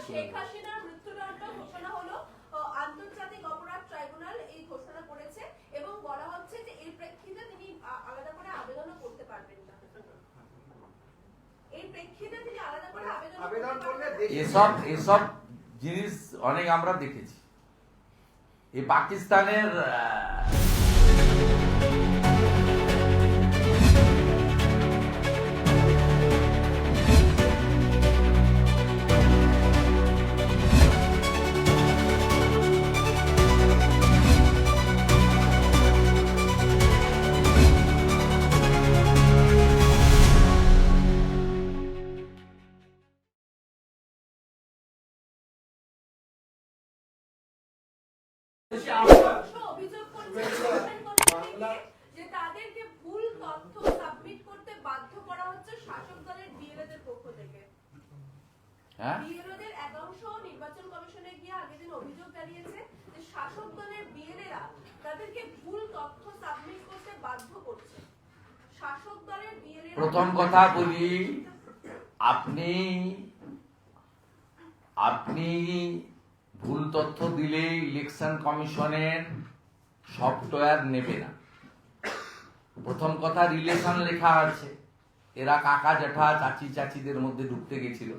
শুনে শেখ হাসিনার মৃত্যুদণ্ড ঘোষণা হলো আন্তর্জাতিক অপরাধ ট্রাইব্যুনাল এই ঘোষণা করেছে এবং বলা হচ্ছে যে এর প্রেক্ষিতে তিনি আলাদা করে আবেদনও করতে পারবেন না। এই প্রেক্ষিতে তিনি আলাদা করে আবেদন আবেদন করলে করতে দেশে- এসব এসব জিনিস অনেক আমরা দেখেছি। এই পাকিস্তানের তাদেরকে ভুল তথ্য সাবমিট করতে বাধ্য করছে। শাসক দলের প্রথম কথা বলি আপনি আপনি ভুল তথ্য দিলে ইলেকশন কমিশনের সফটওয়্যার নেবে না। প্রথম কথা রিলেশন লেখা আছে। এরা কাকা জ্যাঠা চাচি চাচিদের মধ্যে ঢুকতে গেছিল।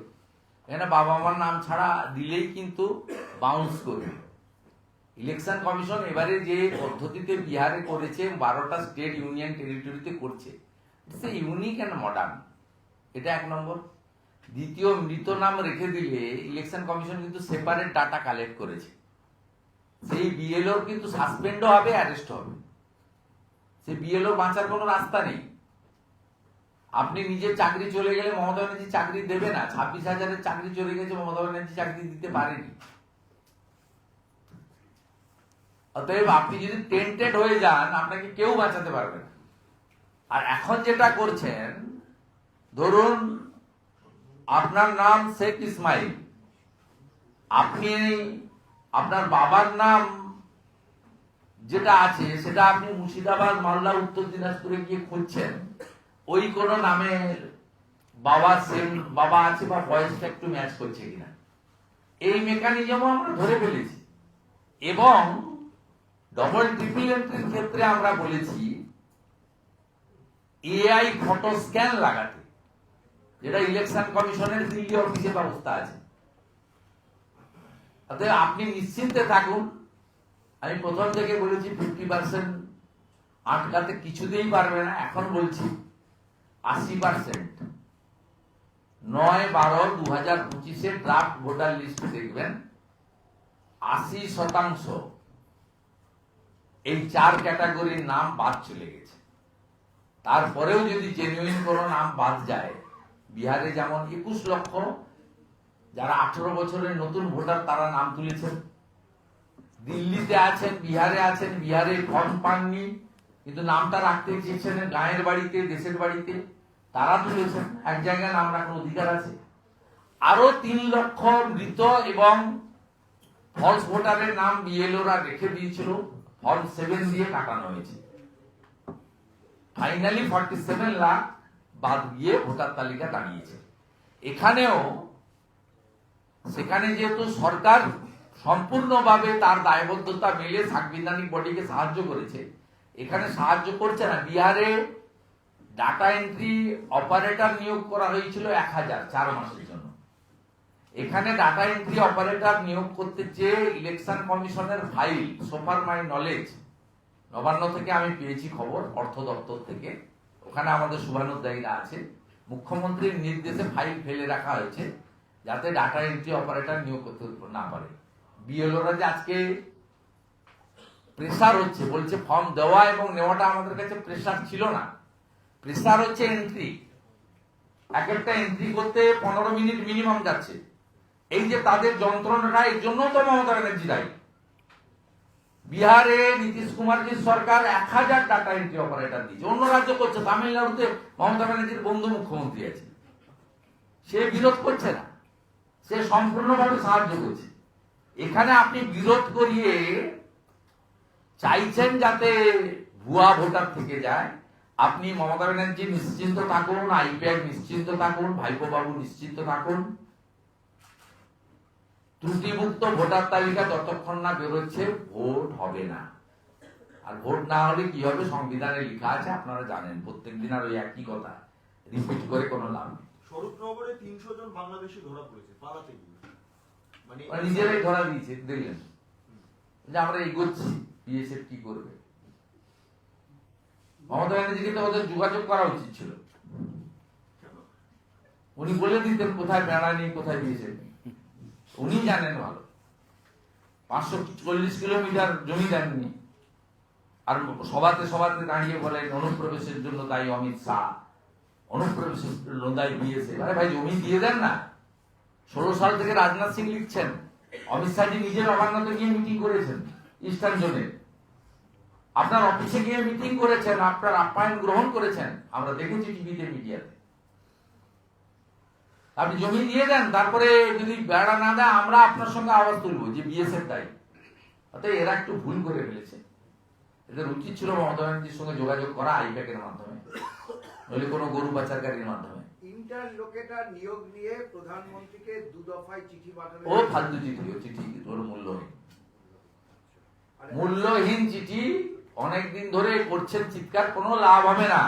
এখানে বাবা মার নাম ছাড়া দিলেই কিন্তু বাউন্স করবে। ইলেকশন কমিশন এবারে যে পদ্ধতিতে বিহারে করেছে, বারোটা স্টেট ইউনিয়ন টেরিটরিতে করছে, সে ইউনিক অ্যান্ড মডার্ন এটা এক নম্বর। দ্বিতীয়, মৃত নাম রেখে দিলে ইলেকশন কমিশন কিন্তু সেপারেট ডাটা কালেক্ট করেছে। সেই বিএলওর কিন্তু সাসপেন্ডও হবে অ্যারেস্ট হবে। সে বিএলওর বাঁচার কোনো রাস্তা নেই। আপনি নিজের চাকরি চলে গেলে মমতা ব্যানার্জি চাকরি দেবে না। ছাব্বিশ হাজারের চাকরি চলে গেছে, মমতা ব্যানার্জি চাকরি দিতে পারেনি। অতএব আপনি যদি টেন্টেড হয়ে যান, আপনাকে কেউ বাঁচাতে পারবে না। আর এখন যেটা করছেন, ধরুন আপনার নাম শেখ ইসমাইল। আপনি, আপনার বাবার নাম যেটা আছে, সেটা আপনি মুর্শিদাবাদ, মালদা, উত্তর দিনাজপুরে গিয়ে খুঁজছেন, ওই কোন নামের বাবা সেম বাবা আছে বা বয়সটা একটু ম্যাচ করছে কিনা। এই মেকানিজমও আমরা ধরে ফেলেছি। এবং ডবল ট্রিপল এন্ট্রির ক্ষেত্রে আমরা বলেছি এআই ফটো স্ক্যান লাগাতে, যেটা ইলেকশন কমিশনের দিল্লি অফিসে ব্যবস্থা আছে। অতএব আপনি নিশ্চিন্তে থাকুন, আমি প্রথম থেকে বলেছি ফিফটি পার্সেন্ট আটকাতে কিছুতেই পারবে না, এখন বলছি আশি পার্সেন্ট নয় বারো দু হাজার পঁচিশে ড্রাফট ভোটার লিস্ট দেখবেন, আশি শতাংশ এই চার ক্যাটাগরির নাম বাদ চলে গেছে। তারপরেও যদি জেনুইন কোনো নাম বাদ যায়, বিহারে যেমন একুশ লক্ষ, যারা আঠারো বছরের নতুন ভোটার তারা নাম তুলেছেন। দিল্লিতে আছেন, বিহারে আছেন, বিহারে ফর্ম পাননি, কিন্তু নামটা রাখতে চেয়েছেন গায়ের বাড়িতে, দেশের বাড়িতে, তারা তুলেছেন, এক জায়গায় নাম রাখার অধিকার আছে। আরও তিন লক্ষ মৃত এবং ফলস ভোটারের নাম বিএলওরা রেখে দিয়েছিল। ফর্ম সেভেন দিয়ে কাটানো হয়েছে। ফাইনালি ফর্টি সেভেন লাখ বাদ গিয়ে ভোটার তালিকা দাঁড়িয়েছে। এখানেও, সেখানে যেহেতু সরকার সম্পূর্ণভাবে তার দায়বদ্ধতা মেলে সাংবিধানিক বডিকে সাহায্য করেছে, এখানে সাহায্য করছে না। বিহারে ডাটা এন্ট্রি অপারেটর নিয়োগ করা হয়েছিল এক হাজার চার মাসের জন্য। এখানে ডাটা এন্ট্রি অপারেটর নিয়োগ করতে চেয়ে ইলেকশন কমিশনের ফাইল সোফার মাই নলেজ নবান্ন থেকে আমি পেয়েছি খবর, অর্থ দপ্তর থেকে। ওখানে আমাদের শুভানুদ্দায়ীরা আছে। মুখ্যমন্ত্রীর নির্দেশে ফাইল ফেলে রাখা হয়েছে, যাতে ডাটা এন্ট্রি অপারেটর নিয়োগ করতে না পারে। বিএলওরা যে আজকে প্রেসার হচ্ছে, বলছে ফর্ম দেওয়া এবং নেওয়াটা আমাদের কাছে প্রেসার ছিল না। প্রেসার হচ্ছে এন্ট্রি এক একটা এন্ট্রি করতে পনেরো মিনিট মিনিমাম যাচ্ছে। এই যে তাদের যন্ত্রণাটা, এর জন্য তো মমতা ব্যানার্জি দায়ী। বিহারে নীতিশ কুমারজির সরকার এক হাজার ডাটা এন্ট্রি অপারেটর দিয়েছে। অন্য রাজ্য করছে, তামিলনাড়ুতে মমতা ব্যানার্জির বন্ধু মুখ্যমন্ত্রী আছে সে বিরোধ করছে না। সে সম্পূর্ণভাবে সাহায্য করছে। এখানে আপনি বিরোধ করিয়ে চাইছেন যাতে ভুয়া ভোটার থেকে যায়, আপনি মমতা ব্যানার্জি নিশ্চিন্ত থাকুন, আইপ্যাক নিশ্চিন্ত থাকুন ভাইপো বাবু নিশ্চিন্ত থাকুন। ত্রুটিমুক্ত ভোটার তালিকা যতক্ষণ না বেরোচ্ছে ভোট হবে না। আর ভোট না হলে কি হবে? সংবিধানে লেখা আছে আপনারা জানেন প্রত্যেক দিন আর ওই একই কথা। রিপিট করে কোনো লাভ নেই। স্বরূপনগরে তিনশো জন বাংলাদেশি ধরা পড়েছে পালাতে মানে নিজেরাই ধরা দিয়েছে দেখলেন? যে আমরা এগোচ্ছি বিএসএফ কি করবে? মমতা ব্যানার্জিকে তো ওদের যোগাযোগ করা উচিত ছিল। উনি বলে দিতেন কোথায় বেড়া নেই কোথায় বিএসএফ নেই। উনি জানেন ভালো। পাঁচশো চল্লিশ কিলোমিটার জমি দেননি আর সভাতে সভাতে দাঁড়িয়ে বলেন, অনুপ্রবেশের জন্য দায়ী অমিত শাহ। অনুপ্রবেশের জন্য দায়ী বিএসএফ। আরে ভাই, জমি দিয়ে দেন না। ষোলো সাল থেকে রাজনাথ সিং লিখছেন, অমিত শাহজি নিজের অবাঙ্গতে গিয়ে মিটিং করেছেন, ইস্টার্ন জোনে। আপনার অফিসে গিয়ে মিটিং করেছেন, আপনার আপ্যায়ন গ্রহণ করেছেন। আমরা দেখেছি টিভিতে মিডিয়াতে। আপনি জমি দিয়ে দেন তারপরে যদি বেড়া না দেয় আমরা আপনার সঙ্গে আওয়াজ তুলবো যে বিএসএফ দায়ী অতএব এরা একটু ভুল করে ফেলেছে। এদের উচিত ছিল মমতা ব্যানার্জির সঙ্গে যোগাযোগ করা আইপ্যাকের মাধ্যমে নইলে কোনো গরু পাচারকারীর মাধ্যমে। ইন্টারলোকেটার নিয়োগ নিয়ে প্রধানমন্ত্রীকে দু দফায় চিঠি পাঠানো ও ফালতু চিঠি ও চিঠি ওর মূল্যহীন। মূল্যহীন চিঠি অনেকদিন ধরে করছেন চিৎকার কোনো লাভ হবে না।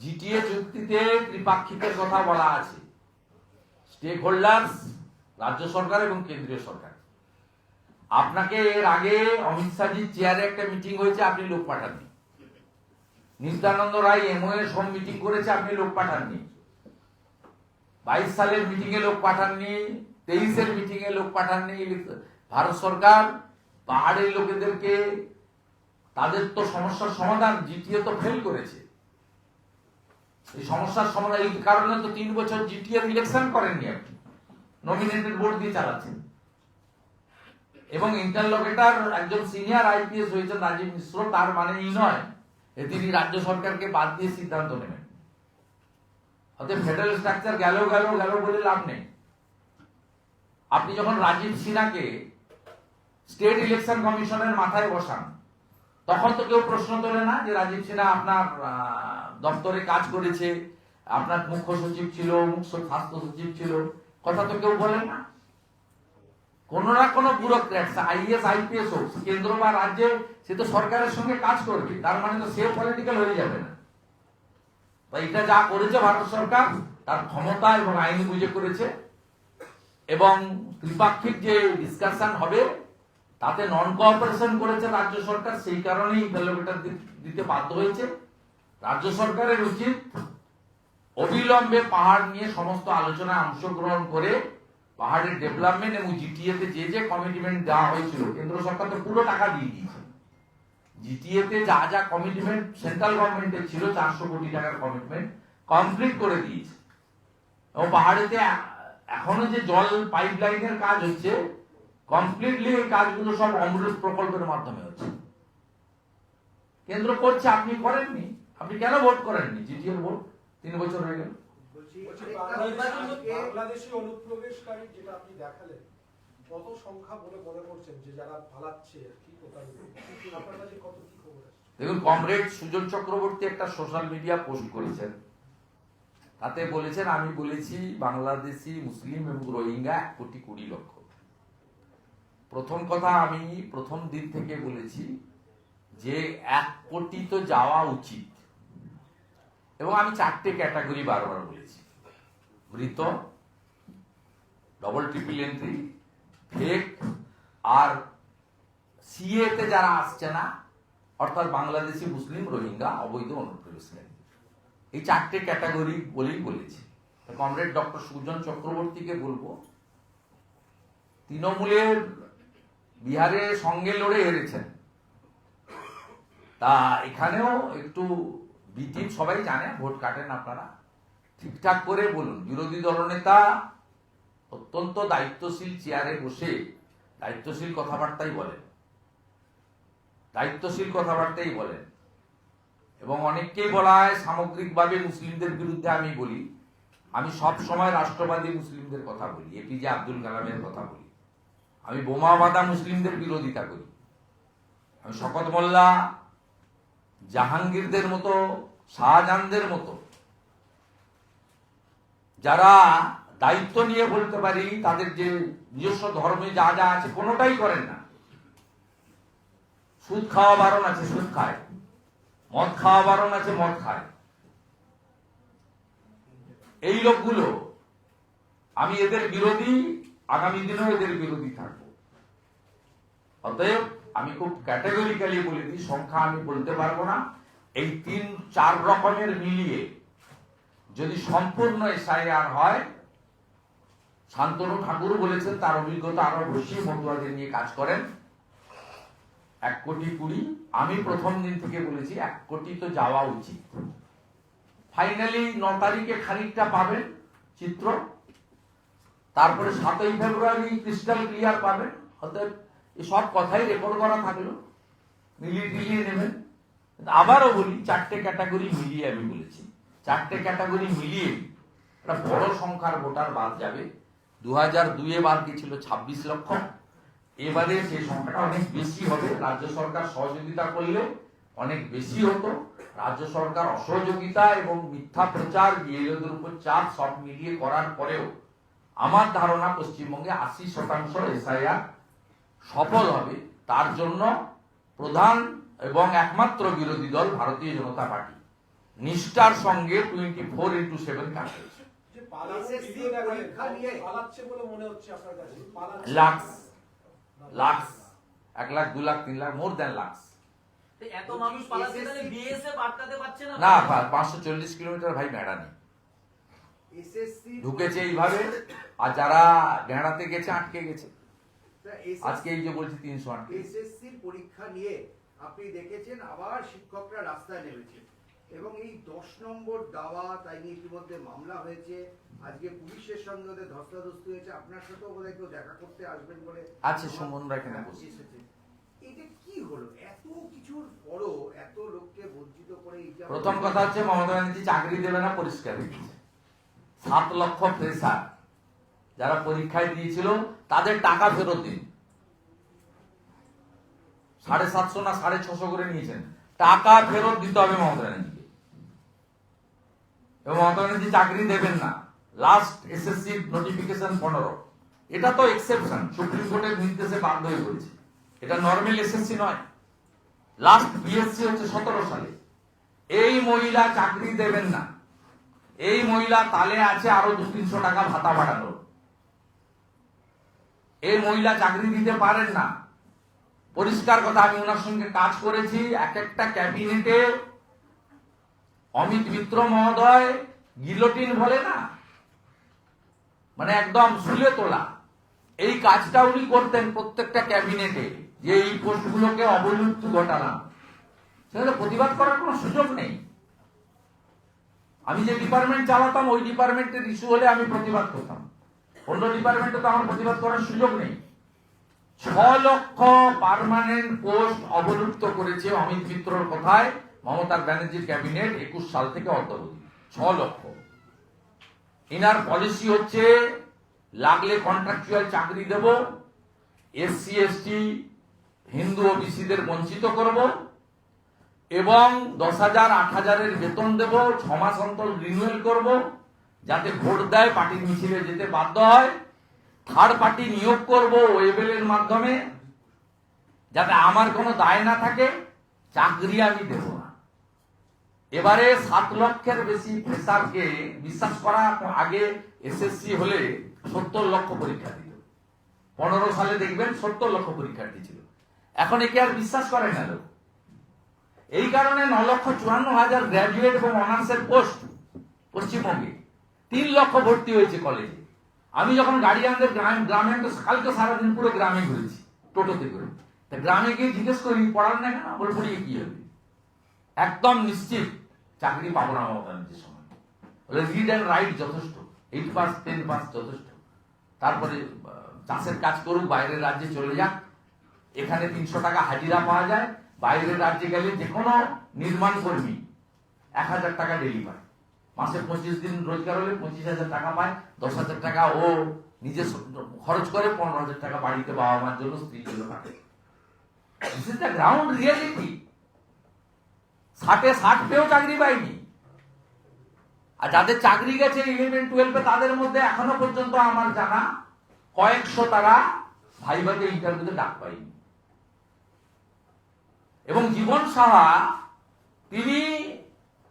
জিটিএ চুক্তিতে ত্রিপাক্ষিকের কথা বলা আছে। স্টেক হোল্ডার্স রাজ্য সরকার এবং কেন্দ্রীয় সরকার। আপনাকে এর আগে অমিত শাহজির চেয়ারে একটা মিটিং হয়েছে, আপনি লোক পাঠাননি। নিত্যানন্দ রায় এমও এর সব মিটিং করেছে, আপনি লোক পাঠাননি। বাইশ সালের মিটিং এ লোক পাঠাননি, তেইশের মিটিং এ লোক পাঠাননি। ভারত সরকার, পাহাড়ের লোকেদেরকে, তাদের তো সমস্যার সমাধান জিটিএ তো ফেল করেছে। সমস্যার সমাধান এই কারণে তো তিন বছর জিটিএ ইলেকশন করেননি আপনি। নমিনেটেড বোর্ড দিয়ে চালাচ্ছেন। এবং ইন্টারলোকেটার একজন সিনিয়র আইপিএস হয়েছেন, রাজীব মিশ্র, তার মানে এই নয় যে তিনি রাজ্য সরকারকে বাদ দিয়ে সিদ্ধান্ত নেবেন। অতএব ফেডারেল স্ট্রাকচার গেল গেল গেল বলে লাভ নেই। আপনি যখন রাজীব সিনহাকে স্টেট ইলেকশন কমিশনের মাথায় বসান, তখন তো কেউ প্রশ্ন তোলে না যে রাজীব সিনহা আপনার দপ্তরে কাজ করেছে, আপনার মুখ্য সচিব ছিল, মুখ্য স্বাস্থ্য সচিব ছিল। কথা তো কেউ বলে না। কোন না কোনো ব্যুরোক্র্যাট আইএস, আইপিএস হোক, কেন্দ্র বা রাজ্যে, সে তো সরকারের সঙ্গে কাজ করবে। তার মানে তো সে পলিটিক্যাল হয়ে যাবে না। তো এটা যা করেছে ভারত সরকার, তার ক্ষমতা এবং আইন বুঝে করেছে। এবং ত্রিপাক্ষিক যে ডিসকাশন হবে, তাতে নন কোঅপারেশন করেছে রাজ্য সরকার, সেই কারণেই ইন্টারলোকেটার দিতে বাধ্য হয়েছে। রাজ্য সরকারের উচিত অবিলম্বে পাহাড় নিয়ে সমস্ত আলোচনায় অংশগ্রহণ করে পাহাড়ের ডেভেলপমেন্ট এবং জিটিএ তে যে যে কমিটমেন্ট দেওয়া হয়েছিল, কেন্দ্র সরকার তো পুরো টাকা দিয়ে দিয়েছে। জিটিএতে যা যা কমিটমেন্ট সেন্ট্রাল গভর্নমেন্টের ছিল, চারশো কোটি টাকার কমিটমেন্ট কমপ্লিট করে দিয়েছে। এবং পাহাড়েতে এখনও যে জল পাইপ লাইনের কাজ হচ্ছে কমপ্লিটলি এই কাজগুলো সব অমৃত প্রকল্পের মাধ্যমে হচ্ছে। কেন্দ্র করছে, আপনি করেননি? আপনি কেন ভোট করেননি? জিটিএর ভোট তিন বছর হয়ে গেল। বলছি বলছি আরেকটা বাংলাদেশি অনুপ্রবেশকারী যেটা আপনি দেখালেন কত সংখ্যা বলে মনে করছেন যে যারা পালাচ্ছে কি আপনার কাছে কত কি খবর দেখুন কমরেড সুজন চক্রবর্তী একটা সোশ্যাল মিডিয়া পোস্ট করেছেন। তাতে বলেছেন আমি বলেছি বাংলাদেশি মুসলিম এবং রোহিঙ্গা এক কোটি কুড়ি লক্ষ। প্রথম কথা আমি প্রথম দিন থেকে বলেছি যে এক কোটি তো যাওয়া উচিত। এবং আমি চারটে ক্যাটাগরি বারবার বলেছি। মৃত ডবল ট্রিপল এন্ট্রি ফেক আর সিএতে যারা আসছে না, অর্থাৎ বাংলাদেশি, মুসলিম, রোহিঙ্গা, অবৈধ অনুপ্রবেশকারী এই চারটে ক্যাটাগরি বলেই বলেছি। কমরেড ডক্টর সুজন চক্রবর্তীকে বলব তৃণমূলের বিহারে সঙ্গে লড়ে হেরেছেন। তা এখানেও একটু বিটিম সবাই জানে, ভোট কাটেন আপনারা। ঠিকঠাক করে বলুন, বিরোধী দলনেতা অত্যন্ত দায়িত্বশীল চেয়ারে বসে দায়িত্বশীল কথাবার্তাই বলেন। দায়িত্বশীল কথাবার্তাই বলেন। এবং অনেককেই বলা হয়, সামগ্রিকভাবে মুসলিমদের বিরুদ্ধে আমি বলি। আমি সব সময় রাষ্ট্রবাদী মুসলিমদের কথা বলি এপিজে আব্দুল কালামের কথা বলি। আমি বোমা বাঁধা মুসলিমদের বিরোধিতা করি। আমি শকত মোল্লা জাহাঙ্গীরদের মতো, শাহজাহানদের মতো, যারা দায়িত্ব নিয়ে বলতে পারি, তাদের যে নিজস্ব ধর্মে যা যা আছে, কোনোটাই করেন না। সুদ খাওয়া বারণ আছে, সুদ খায়। মদ খাওয়া বারণ আছে, মদ খায়। এই লোকগুলো, আমি এদের বিরোধী, আগামী দিনেও এদের বিরোধী থাকব। অতএব আমি খুব ক্যাটাগরিক্যালি বলে দিই, সংখ্যা আমি বলতে পারব না। এই তিন, চার রকমের মিলিয়ে যদি সম্পূর্ণ এসআইআর হয়, শান্তনু ঠাকুর বলেছেন তার অভিজ্ঞতা আরও বেশি মতুয়াদের নিয়ে কাজ করেন। এক কোটি কুড়ি, আমি প্রথম দিন থেকে বলেছি, এক কোটি তো যাওয়া উচিত। ফাইনালি ন তারিখে খানিকটা পাবেন চিত্র। তারপরে সাতই ফেব্রুয়ারি ক্রিস্টাল ক্লিয়ার পাবেন। এই সব কথাই রেকর্ড করা থাকল। মিলিয়ে টিলিয়ে নেবেন আবারও বলি, চারটে ক্যাটাগরি মিলিয়ে আমি বলেছি। চারটে ক্যাটাগরি মিলিয়ে একটা বড় সংখ্যার ভোটার বাদ যাবে। দু হাজার দুয়ে বাদ গেছিল ছাব্বিশ লক্ষ। এবারে সেই সংখ্যাটা অনেক বেশি হবে। রাজ্য সরকার সহযোগিতা করলে অনেক বেশি হতো। রাজ্য সরকার অসহযোগিতা এবং মিথ্যা প্রচার, বিএলওদের উপর চাপ সব মিলিয়ে করার পরেও আমার ধারণা পশ্চিমবঙ্গে আশি শতাংশ এসআইআর সফল হবে তার জন্য প্রধান এবং একমাত্র বিরোধী দল ভারতীয় জনতা পার্টি। নিষ্ঠার সঙ্গে টোয়েন্টি ফোর ইন্টু সেভেন কাজ করেছে মনে লাক্স লাক্স এক লাখ দু লাখ তিন লাখ মোর দেন লাক্স। এত মানুষ পালাচ্ছে তাহলে বিএসএফ আটকাতে পারছে না? না পাঁচশো চল্লিশ কিলোমিটার ভাই ঢুকেছে এইভাবে আর যারা গেঁড়াতে গেছে আটকে গেছে। আজকে এই যে বলছি তিনশো আটকে এসএসসি পরীক্ষা নিয়ে আপনি দেখেছেন আবার শিক্ষকরা রাস্তায় নেমেছে। এবং এই দশ নম্বর দাওয়া তাই নিয়ে ইতিমধ্যে মামলা হয়েছে। আজকে পুলিশের সঙ্গে ওদের ধস্তাধস্তি হয়েছে। আপনার সাথেও বোধহয় কেউ দেখা করতে আসবেন বলে আছে, সুমনরা হ্যাঁ, এসেছে। এটা কি হলো? এত কিছুর পরও এত লোককে বঞ্চিত করে প্রথম কথা হচ্ছে মমতা ব্যানার্জি চাকরি দেবে না পরিষ্কার সাত লক্ষ ফ্রেশার যারা পরীক্ষায় দিয়েছিল, তাদের টাকা ফেরত দিন। সাড়ে সাতশো না সাড়ে ছশো করে নিয়েছেন। টাকা ফেরত দিতে হবে মমতা ব্যানার্জিকে। এবং মমতা ব্যানার্জি চাকরি দেবেন না। লাস্ট এসএসসি নোটিফিকেশন পনেরো। এটা তো এক্সেপশন সুপ্রিম কোর্টের নির্দেশে বাধ্য হয়ে পড়েছে এটা নর্মাল এসএসসি নয়। লাস্ট বিএসসি হচ্ছে সতেরো সালে। এই মহিলা চাকরি দেবেন না। এই মহিলা তালে আছে আরও দু তিনশো টাকা ভাতা বাড়ানো এই মহিলা চাকরি দিতে পারেন না। পরিষ্কার কথা, আমি ওনার সঙ্গে কাজ করেছি। এক একটা ক্যাবিনেটে অমিত মিত্র মহোদয় গিলোটিন বলে না? মানে একদম শুলে তোলা। এই কাজটা উনি করতেন প্রত্যেকটা ক্যাবিনেটে, যে এই পোস্টগুলোকে অবলুপ্তি ঘটালাম। সেখানে প্রতিবাদ করার কোনো সুযোগ নেই। আমি যে ডিপার্টমেন্ট চালাতাম, ওই ডিপার্টমেন্টের ইস্যু হলে আমি প্রতিবাদ করতাম। অন্য ডিপার্টমেন্টে তো আমার প্রতিবাদ করার সুযোগ নেই। ছ লক্ষ পার্মানেন্ট পোস্ট অবলুপ্ত করেছে অমিত মিত্রর কথায় মমতা ব্যানার্জির ক্যাবিনেট একুশ সাল থেকে অদ্যাবধি ছ লক্ষ। ইনার পলিসি হচ্ছে, লাগলে কন্ট্রাকচুয়াল চাকরি দেব, এসসি, এসটি, হিন্দু ওবিসিদের বঞ্চিত করব, এবং দশ হাজার, আট হাজারের বেতন দেব, ছ মাস অন্তর রিনিউয়াল করব যাতে ভোট দেয় পার্টির মিছিলে যেতে বাধ্য হয়। থার্ড পার্টি নিয়োগ করব ওয়েবেলের মাধ্যমে। যাতে আমার কোনো দায় না থাকে, চাকরি আমি দেব না। এবারে সাত লক্ষের বেশি ফ্রেশারকে বিশ্বাস করা আগে এসএসসি হলে সত্তর লক্ষ পরীক্ষা দিত। পনেরো সালে দেখবেন সত্তর লক্ষ পরীক্ষার্থী ছিল। এখন একে আর বিশ্বাস করে না লোক। এই কারণে ন লক্ষ চুয়ান্ন হাজার গ্র্যাজুয়েট এবং অনার্সের পোস্ট পশ্চিমবঙ্গে। তিন লক্ষ ভর্তি হয়েছে কলেজে আমি যখন গার্ডিয়ানদের গ্রামে গ্রামে কালকে সারাদিন পুরো গ্রামে ঘুরেছি, টোটোতে করে। তা গ্রামে গিয়ে জিজ্ঞেস করি, পড়ার না কেন? বলে, পড়িয়ে কি হবে? একদম নিশ্চিত চাকরি পাবো না মমতা ব্যানার্জির সময় বলে রিড অ্যান্ড রাইট যথেষ্ট। এইট পাস টেন পাস যথেষ্ট। তারপরে চাষের কাজ করুক, বাইরের রাজ্যে চলে যাক। এখানে তিনশো টাকা হাজিরা পাওয়া যায়। বাইরের রাজ্যে গেলে যে কোনো নির্মাণ কর্মী এক হাজার টাকা ডেলি মাসে পঁচিশ দিন রোজগার হলে পঁচিশ হাজার টাকা পায়, দশ হাজার টাকা ও নিজে খরচ করে পনেরো হাজার টাকা বাড়িতে বাবা মার জন্য, স্ত্রীর জন্য কাটে গ্রাউন্ড ষাটে ষাট পেয়েও চাকরি পাইনি। আর যাদের চাকরি গেছে ইলেভেন টুয়েলভে তাদের মধ্যে এখনও পর্যন্ত আমার জানা কয়েকশো তারা ভাইভাতে ইন্টারভিউতে ডাক পায়নি। এবং জীবন সাহা, তিনি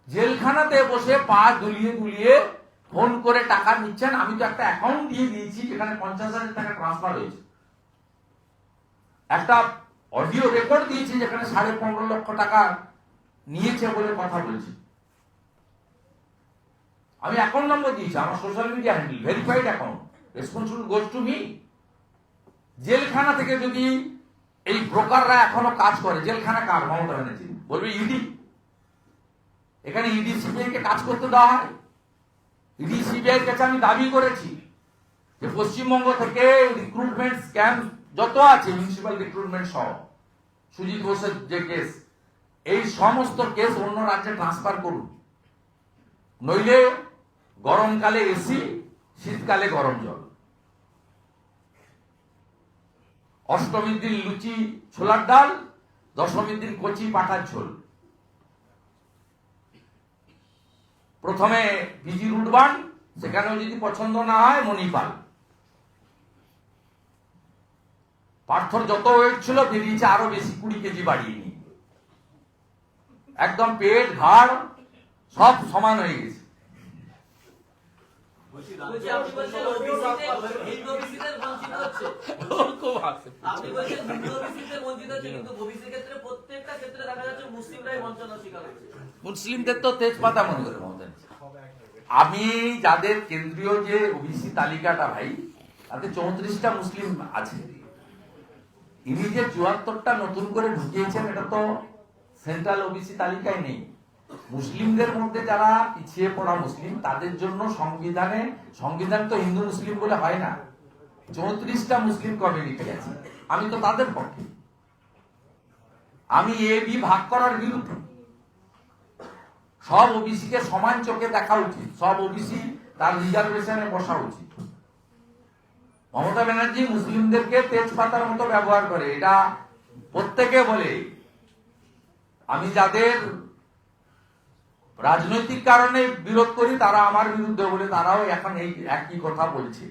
জেলখানাতে বসে পা দুলিয়ে দুলিয়ে ফোন করে টাকা নিচ্ছেন। আমি তো একটা অ্যাকাউন্ট দিয়ে দিয়েছি, যেখানে পঞ্চাশ হাজার টাকা ট্রান্সফার হয়েছে। একটা অডিও রেকর্ড দিয়েছি, যেখানে সাড়ে পনেরো লক্ষ টাকা নিয়েছে বলে কথা বলছি। আমি অ্যাকাউন্ট নম্বর দিয়েছি, আমার social media handle verified account responsible goes to me জেলখানা থেকে যদি এই ব্রোকাররা এখনও কাজ করে, জেলখানা কার? মমতা ব্যানার্জি। বলবে, ইডি এখানে ইডি সিবিআই কে কাজ করতে দেওয়া হয়। ইডি সিবিআই কাছে আমি দাবি করেছি যে পশ্চিমবঙ্গ থেকে রিক্রুটমেন্ট স্ক্যাম যত আছে মিউনিসিপাল রিক্রুটমেন্ট সহ, সুজিত ঘোষের যে কেস এই সমস্ত কেস অন্য রাজ্যে ট্রান্সফার করুন। নইলে গরমকালে এসি, শীতকালে গরম জল। অষ্টমীর দিন লুচি, ছোলার ডাল, দশমীর দিন কচি পাঠার ঝোল। প্রথমে পিজি রুটবান সেখানেও যদি পছন্দ না হয় মণিপাল। পার্থর যত ওয়েট ছিল বেরিয়েছে আরও বেশি কুড়ি কেজি বাড়িয়ে নিয়ে একদম পেট ঘাড় সব সমান হয়ে গেছে। আপনি বলছেন ক্ষেত্রে প্রত্যেকটা ক্ষেত্রে দেখা যাচ্ছে মুসলিমরাই বঞ্চনার শিকার হচ্ছে। মুসলিমদের তো তেজপাতা মনে করে মমতা। আমি যাদের কেন্দ্রীয় যে ওবিসি তালিকাটা ভাই, তাতে চৌত্রিশটা মুসলিম আছে। ইনি যে চুয়াত্তরটা নতুন করে ঢুকিয়েছেন, এটা তো সেন্ট্রাল ওবিসি তালিকায় নেই। মুসলিমদের মধ্যে যারা পিছিয়ে পড়া মুসলিম, তাদের জন্য সংবিধানে, সংবিধান তো হিন্দু মুসলিম বলে হয় না। চৌত্রিশটা মুসলিম কমিউনিটি আছে আমি তো তাদের পক্ষে। আমি এ বি ভাগ করার বিরুদ্ধে। সব ওবিসি কে সমান চোখে দেখা উচিত। সব ওবিসি তার রিজার্ভেশনে বসা উচিত। মমতা ব্যানার্জি মুসলিমদেরকে তেজপাতার মতো ব্যবহার করে। এটা প্রত্যেকে বলে। আমি যাদের রাজনৈতিক কারণে বিরোধ করি, তারা আমার বিরুদ্ধে বলে, তারাও এখন এই একই কথা বলছে।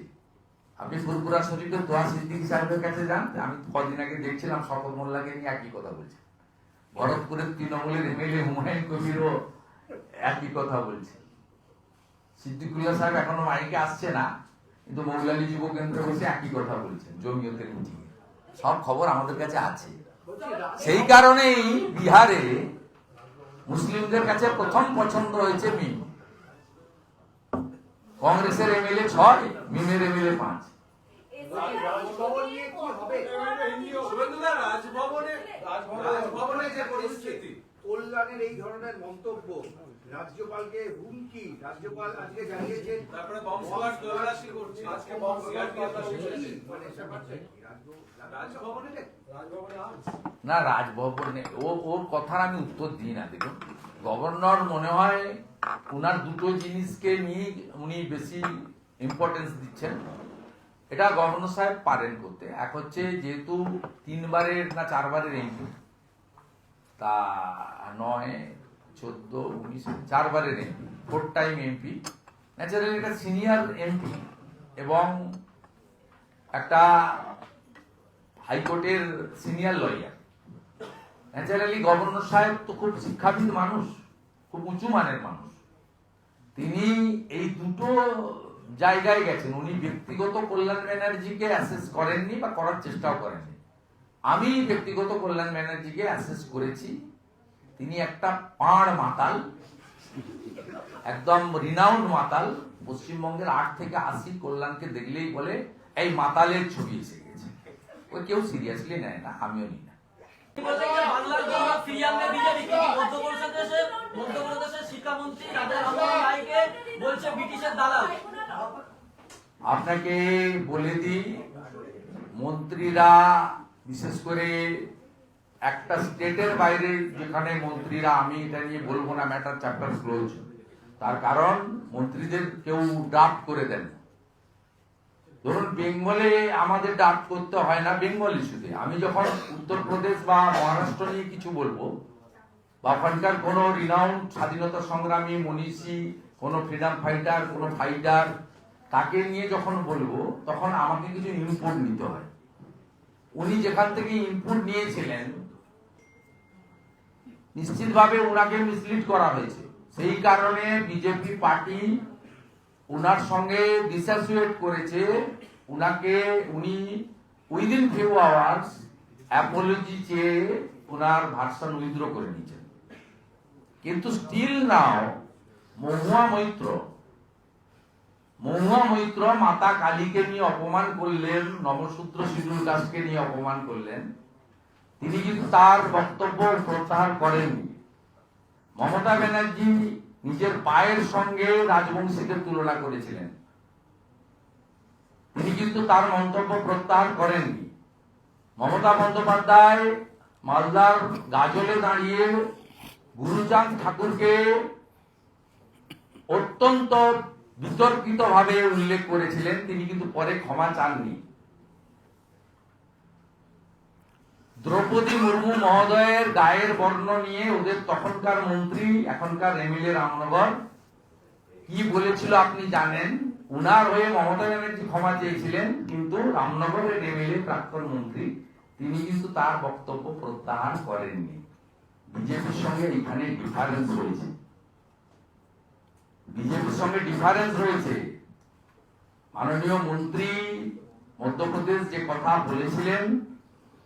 আপনি ফুরপুরা শরীফের দোয়া সিদ্দিকী সাহেবের কাছে যান। আমি কদিন আগে দেখছিলাম সকল মোল্লাকে নিয়ে একই কথা বলছে। ভরতপুরের তৃণমূলের এমএলএ হুমায়ুন কবিরও একই কথা বলছে। সিদ্দিকুল্লাহ সাহেব এখনও মাইকে আসছে না কিন্তু মৌলালী যুব কেন্দ্রে বসে একই কথা বলছেন জমিয়তের মিটিং সব খবর আমাদের কাছে আছে। সেই কারণেই বিহারে মুসলিমদের কাছে প্রথম পছন্দ হয়েছে মিম। কংগ্রেসের এমএলএ ছয় মিমের এমএলএ পাঁচ। রাজভবন নিয়ে কি হবে? শুভেন্দুদা রাজভবনে রাজভবনে যে পরিস্থিতি। কল্যাণের এই ধরনের মন্তব্য রাজ্যপালকে হুমকি রাজ্যপাল আজকে জানিয়েছেন তারপরে করছে। আজকে মানে ব্যাপারটা কি? রাজভবনে রাজভবনে না রাজভবনে ও ওর কথার আমি উত্তর দিই না দেখুন। গভর্নর মনে হয় উনার দুটো জিনিসকে নিয়ে উনি বেশি ইম্পর্টেন্স দিচ্ছেন। এটা গভর্নর সাহেব পারেন করতে। এক হচ্ছে যেহেতু তিনবারের না চারবারের এমপি তা নয়, চোদ্দ, উনিশ চারবারের MP four time MP naturally একটা সিনিয়র এমপি এবং একটা হাইকোর্টের সিনিয়র লয়ার ন্যাচারালি গভর্নর সাহেব তো খুব শিক্ষাবিদ মানুষ, খুব উঁচু মানের মানুষ। তিনি এই দুটো জায়গায় গেছেন। উনি ব্যক্তিগত কল্যাণ ব্যানার্জিকে অ্যাসেস করেননি বা করার চেষ্টাও করেননি। আমি ব্যক্তিগত কল্যাণ ব্যানার্জিকে অ্যাসেস করেছি। তিনি একটা পাঁড় মাতাল, একদম রিনাউন্ড মাতাল, পশ্চিমবঙ্গের আট থেকে আশি কল্যাণকে দেখলেই বলে, এই মাতালের ছবি এসে গেছে। ওই কেউ সিরিয়াসলি নেয় না, আমিও নিই না। আপনাকে বলে দিই, মন্ত্রীরা বিশেষ করে একটা স্টেটের বাইরে যেখানে মন্ত্রীরা, আমি এটা নিয়ে বলব না ম্যাটার চ্যাপ্টার ক্লোজ তার কারণ মন্ত্রীদের কেউ ড্রাফট করে দেন ধরুন, বেঙ্গলে আমাদের ড্রাফট করতে হয় না, বেঙ্গল ইস্যুতে। আমি যখন উত্তরপ্রদেশ বা মহারাষ্ট্র নিয়ে কিছু বলব, বা ওখানকার কোনো রিনাউন্ড স্বাধীনতা সংগ্রামী, মনীষী, কোনো ফ্রিডম ফাইটার কোনো ফাইটার তাকে নিয়ে যখন বলব, তখন আমাকে কিছু ইনপুট নিতে হয়। উনি যেখান থেকে ইনপুট নিয়েছিলেন, নিশ্চিতভাবে ওনাকে মিসলিড করা হয়েছে। সেই কারণে বিজেপি পার্টি ওনার সঙ্গে ডিসোসিয়েট করেছে। উনাকে, উনি উইদিন ফিউ আওয়ার্স অ্যাপোলজি চেয়ে ওনার ভার্সন উইথড্র করে নিয়েছেন। কিন্তু স্টিল নাও মহুয়া মৈত্র মহুয়া মৈত্র মাতা কালীকে নিয়ে অপমান করলেন নবসূত্র শিডিউল কাস্টকে নিয়ে অপমান করলেন তিনি কিন্তু তার বক্তব্য প্রত্যাহার করেননি মমতা ব্যানার্জি নিজের পায়ের সঙ্গে রাজবংশীদের তুলনা করেছিলেন তিনি কিন্তু তার মন্তব্য প্রত্যাহার করেননি মমতা বন্দ্যোপাধ্যায় মালদার গাজলে দাঁড়িয়ে গুরুচাঁদ ঠাকুরকে অত্যন্ত বিতর্কিত ভাবে উল্লেখ করেছিলেন, তিনি কিন্তু পরে ক্ষমা চাননি। দ্রৌপদী মুর্মু মহোদয়ের গায়ের বর্ণ নিয়ে ওদের তখনকার মন্ত্রী, এখনকার এমএলএ রামনগর, কি বলেছিল আপনি জানেন? উনার হয়ে মমতা ব্যানার্জি ক্ষমা চেয়েছিলেন, কিন্তু রামনগরের এমএলএ প্রাক্তন মন্ত্রী, তিনি কিন্তু তার বক্তব্য প্রত্যাহার করেননি। বিজেপির সঙ্গে এখানে ডিফারেন্স রয়েছে। বিজেপির সঙ্গে ডিফারেন্স রয়েছে। মাননীয় মন্ত্রী মধ্যপ্রদেশ যে কথা বলেছিলেন,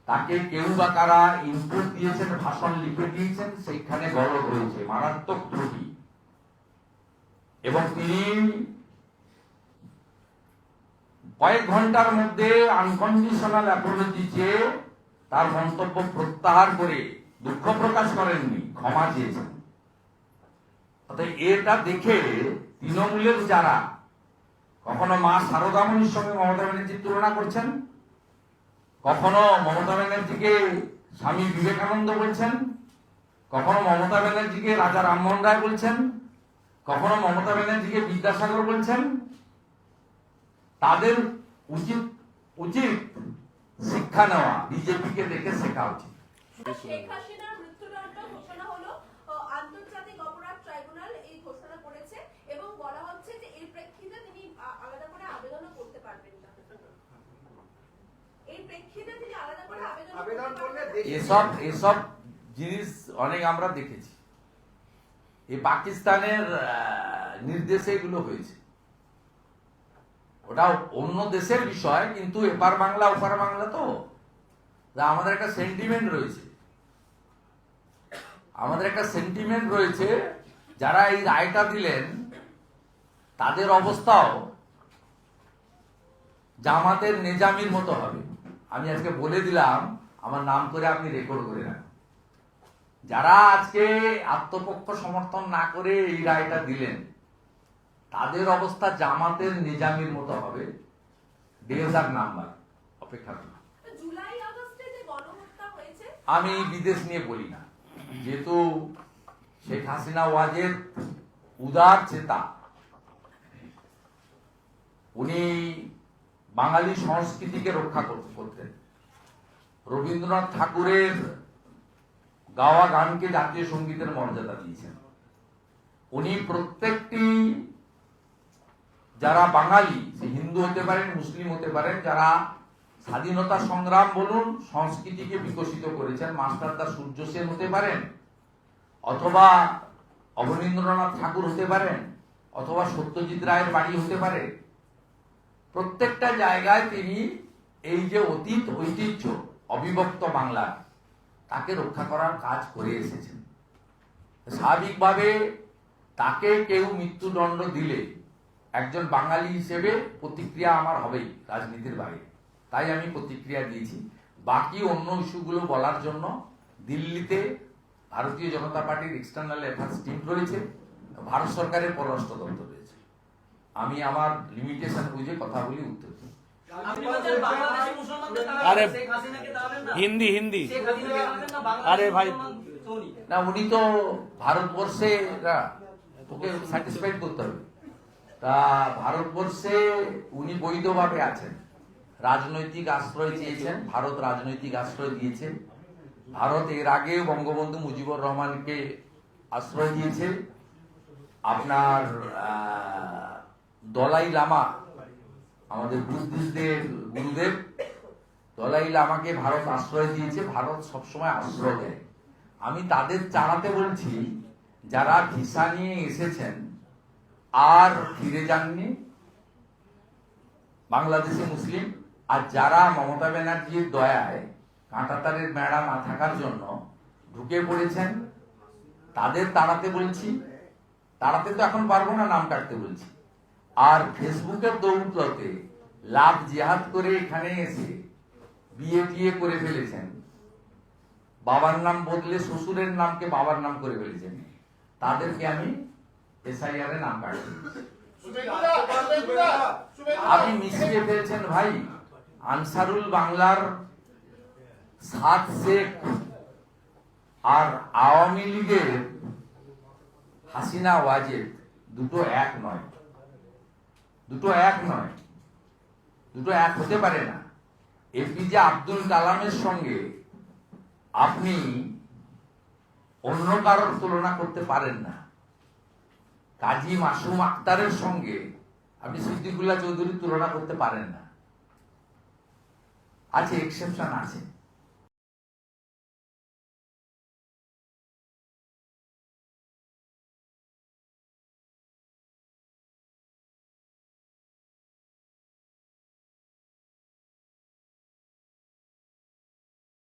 তাকে কেউ বা কারা ইনপুট দিয়েছেন, ভাষণ লিখে দিয়েছেন, সেইখানে গলদ হয়েছে মারাত্মক ত্রুটি। এবং তিনি কয়েক ঘণ্টার মধ্যে আনকন্ডিশনাল অ্যাপোলজি চেয়ে তার মন্তব্য প্রত্যাহার করে দুঃখ প্রকাশ করেননি, ক্ষমা চেয়েছেন। এটা দেখে তৃণমূলের যারা কখনো মা শারদামণির সঙ্গে মমতা ব্যানার্জির তুলনা করছেন, কখনো মমতা ব্যানার্জিকে স্বামী বিবেকানন্দ বলছেন, কখনো মমতা ব্যানার্জিকে রাজা রামমোহন রায় বলছেন, কখনো মমতা ব্যানার্জিকে বিদ্যাসাগর বলছেন, তাদের উচিত উচিত শিক্ষা নেওয়া, বিজেপিকে দেখে শেখা উচিত শেখ হাসিনার মৃত্যুদণ্ড ঘোষণা হলো আহ, আন্তর্জাতিক অপরাধ ট্রাইব্যুনাল এই ঘোষণা করেছে এবং বলা হচ্ছে যে এর প্রেক্ষিতে তিনি আ- আলাদা করে আবেদনও করতে পারবেন না এই প্রেক্ষিতে তিনি আলাদা করে আবেদন আবেদন করলে পারবেন না। দেশে এসব এসব জিনিস অনেক আমরা দেখেছি। এই পাকিস্তানের নির্দেশে এগুলো হয়েছে। ওটা অন্য দেশের বিষয়, কিন্তু এপার বাংলা, ওপার বাংলা তো আমাদের একটা সেন্টিমেন্ট রয়েছে। আমাদের একটা সেন্টিমেন্ট রয়েছে, যারা এই রায়টা দিলেন, তাদের অবস্থাও জামাতের নেজামির মতো হবে। আমি আজকে বলে দিলাম আমার নাম করে আপনি রেকর্ড করে রাখুন। যারা আজকে আত্মপক্ষ সমর্থন না করে এই রায়টা দিলেন তাদের অবস্থা জামাতের নিজামির মতো হবে। ডেজ নাম্বার অপেক্ষা করুন। আমি বিদেশ নিয়ে বলি না। যেহেতু শেখ হাসিনা ওয়াজের উদার চেতা উনি বাঙালি সংস্কৃতিকে রক্ষা কর- করতেন। রবীন্দ্রনাথ ঠাকুরের গাওয়া গানকে জাতীয় সঙ্গীতের মর্যাদা দিয়েছেন। উনি প্রত্যেকটি, যারা বাঙালি, সে হিন্দু হতে পারেন, মুসলিম হতে পারেন, যারা স্বাধীনতা সংগ্রাম বলুন, সংস্কৃতিকে বিকশিত করেছেন মাস্টারদা সূর্য সেন হতে পারেন, অথবা অবনীন্দ্রনাথ ঠাকুর হতে পারেন, অথবা সত্যজিৎ রায়ের বাড়ি হতে পারে। প্রত্যেকটা জায়গায় তিনি এই যে অতীত ঐতিহ্য অবিভক্ত বাংলা, তাকে রক্ষা করার কাজ করে এসেছেন। স্বাভাবিকভাবে তাকে কেউ মৃত্যুদণ্ড দিলে একজন বাঙালি হিসেবে প্রতিক্রিয়া আমার হবেই রাজনীতির বাইরে। তাই আমি প্রতিক্রিয়া দিয়েছি। বাকি অন্য ইস্যুগুলো বলার জন্য দিল্লিতে ভারতীয় জনতা পার্টির এক্সটার্নাল অ্যাফেয়ার্স টিম রয়েছে, ভারত সরকারের পররাষ্ট্র দপ্তর রয়েছে। আমি আমার লিমিটেশন বুঝে কথাগুলি উত্তর আরে? হিন্দি হিন্দি। আরে ভাই। না উনি তো ভারতবর্ষে না, ওকে স্যাটিসফাইড করতে হবে। তা ভারতবর্ষে উনি বৈধভাবে আছেন। রাজনৈতিক আশ্রয় চেয়েছেন ভারত রাজনৈতিক আশ্রয় দিয়েছে। ভারত এর আগেও বঙ্গবন্ধু মুজিবুর রহমানকে আশ্রয় দিয়েছে। আপনার আহ, দলাই লামা আমাদের বুদ্ধিস্টদের গুরুদেব দলাই লামাকে ভারত আশ্রয় দিয়েছে, ভারত সবসময় আশ্রয় দেয়। আমি তাদের চালাতে বলছি, যারা ভিসা নিয়ে এসেছেন, আর ফিরে যাননি, বাংলাদেশি মুসলিম, আর যারা মমতা ব্যানার্জির দয়ায় কাঁটাতারের বেড়া না থাকার জন্য ঢুকে পড়েছেন, তাদের তাড়াতে বলছি। তাড়াতে তো এখন পারব না নাম কাটতে বলছি। আর ফেসবুকের দৌলতে লাভ জিহাদ করে এখানে এসে বিয়ে টিয়ে করে ফেলেছেন। বাবার নাম বদলে শ্বশুরের নামকে বাবার নাম করে ফেলেছেন। তাদেরকে আমি এসআইআর এ নাম আপনি মিশিয়ে ফেলছেন ভাই। আনসারুল বাংলার সাত শেখ আর আওয়ামী লীগের হাসিনা, ওয়াজেদ দুটো এক নয়। দুটো এক নয়। দুটো এক হতে পারে না। এপিজে আব্দুল কালামের সঙ্গে আপনি অন্য কারোর তুলনা করতে পারেন না। কাজী মাসুম আক্তারের সঙ্গে আপনি সিদ্দিকুল্লাহ চৌধুরীর তুলনা করতে পারেন না। আছে এক্সেপশন আছে।